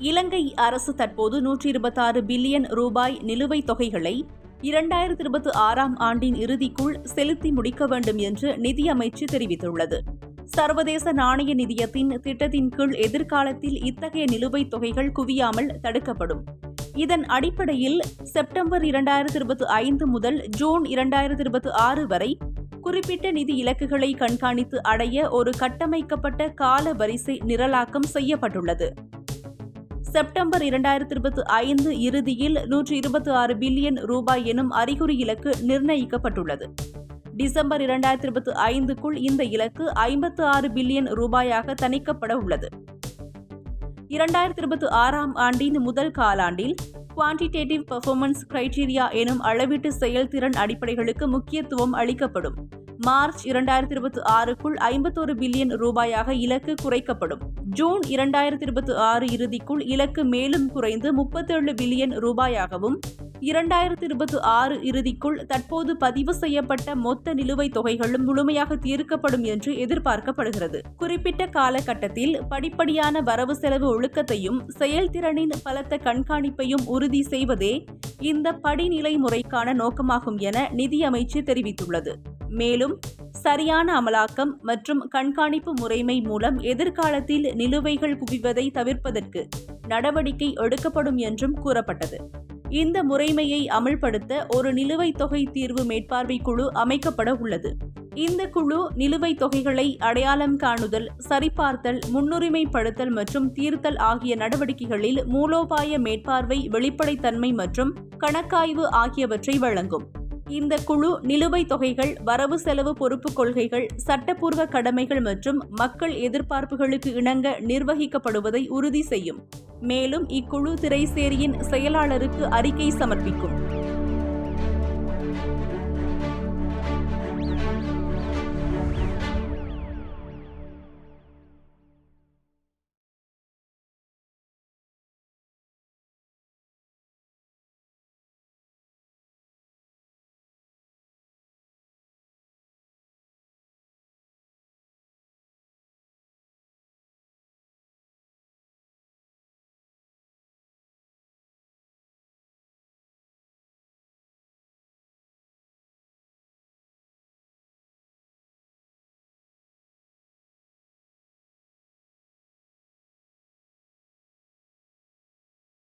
இலங்கை அரசு தற்போது நூற்றி இருபத்தாறு பில்லியன் ரூபாய் நிலுவைத் தொகைகளை இரண்டாயிரத்தி இருபத்தி ஆறாம் ஆண்டின் இறுதிக்குள் செலுத்தி முடிக்க வேண்டும் என்று நிதியமைச்சு தெரிவித்துள்ளது. சர்வதேச நாணய நிதியத்தின் திட்டத்தின் கீழ் எதிர்காலத்தில் இத்தகைய நிலுவைத் தொகைகள் குவியாமல் தடுக்கப்படும். இதன் அடிப்படையில் செப்டம்பர் இரண்டாயிரத்தி இருபத்தி ஐந்து முதல் ஜூன் இரண்டாயிரத்தி இருபத்தி ஆறு வரை குறிப்பிட்ட நிதி இலக்குகளை கண்காணித்து அடைய ஒரு கட்டமைக்கப்பட்ட கால வரிசை நிரலாக்கம் செய்யப்பட்டுள்ளது. செப்டம்பர் இரண்டாயிரத்தி இருபத்தி ஐந்து இறுதியில் நூற்றி இருபத்தி ஆறு பில்லியன் ரூபாய் எனும் அறிகுறி இலக்கு நிர்ணயிக்கப்பட்டுள்ளது. டிசம்பர் இரண்டாயிரத்தி இருபத்தி ஐந்துக்குள் இந்த இலக்கு ஐம்பத்து ஆறு பில்லியன் ரூபாயாக தணிக்கப்பட உள்ளது. இரண்டாயிரத்தி இருபத்தி ஆறாம் ஆண்டின் முதல் காலாண்டில் குவான்டிடேட்டிவ் பெர்ஃபார்மன்ஸ் கிரைட்டீரியா எனும் அளவீட்டு செயல்திறன் அடிப்படைகளுக்கு முக்கியத்துவம் அளிக்கப்படும். மார்ச் இரண்டாயிரத்தி இருபத்தி ஆறுக்குள் ஐம்பத்தோரு பில்லியன் ரூபாயாக இலக்கு குறைக்கப்படும். ஜூன் இரண்டாயிரத்தி இருபத்தி ஆறு இறுதிக்குள் இலக்கு மேலும் குறைந்து முப்பத்தேழு பில்லியன் ரூபாயாகவும் இரண்டாயிரத்தி இருபத்தி ஆறு இறுதிக்குள் தற்போது பதிவு செய்யப்பட்ட மொத்த நிலுவைத் தொகைகளும் முழுமையாக தீர்க்கப்படும் என்று எதிர்பார்க்கப்படுகிறது. குறிப்பிட்ட காலகட்டத்தில் படிப்படியான வரவு செலவு ஒழுக்கத்தையும் செயல்திறனின் பலத்த கண்காணிப்பையும் உறுதி செய்வதே இந்த படிநிலை முறைக்கான நோக்கமாகும் என நிதியமைச்சு தெரிவித்துள்ளது. மேலும் சரியான அமலாக்கம் மற்றும் கண்காணிப்பு முறைமை மூலம் எதிர்காலத்தில் நிலுவைகள் குவிவதை தவிர்ப்பதற்கு நடவடிக்கை எடுக்கப்படும் என்றும் கூறப்பட்டது. இந்த முறைமையை அமல்படுத்த ஒரு நிலுவைத் தொகை தீர்வு மேற்பார்வை குழு அமைக்கப்பட உள்ளது. இந்த குழு நிலுவைத் தொகைகளை அடையாளம் காணுதல் சரிபார்த்தல் முன்னுரிமைப்படுத்தல் மற்றும் தீர்த்தல் ஆகிய நடவடிக்கைகளில் மூலோபாய மேற்பார்வை வெளிப்படைத்தன்மை மற்றும் கணக்காய்வு ஆகியவற்றை வழங்கும். இந்த குழு நிலுவைத் தொகைகள் வரவு செலவு பொறுப்பு கொள்கைகள் சட்டப்பூர்வ கடமைகள் மற்றும் மக்கள் எதிர்பார்ப்புகளுக்கு இணங்க நிர்வகிக்கப்படுவதை உறுதி செய்யும். மேலும் இக்குழு திரைசேரியின் செயலாளருக்கு அறிக்கை சமர்ப்பிக்கும்.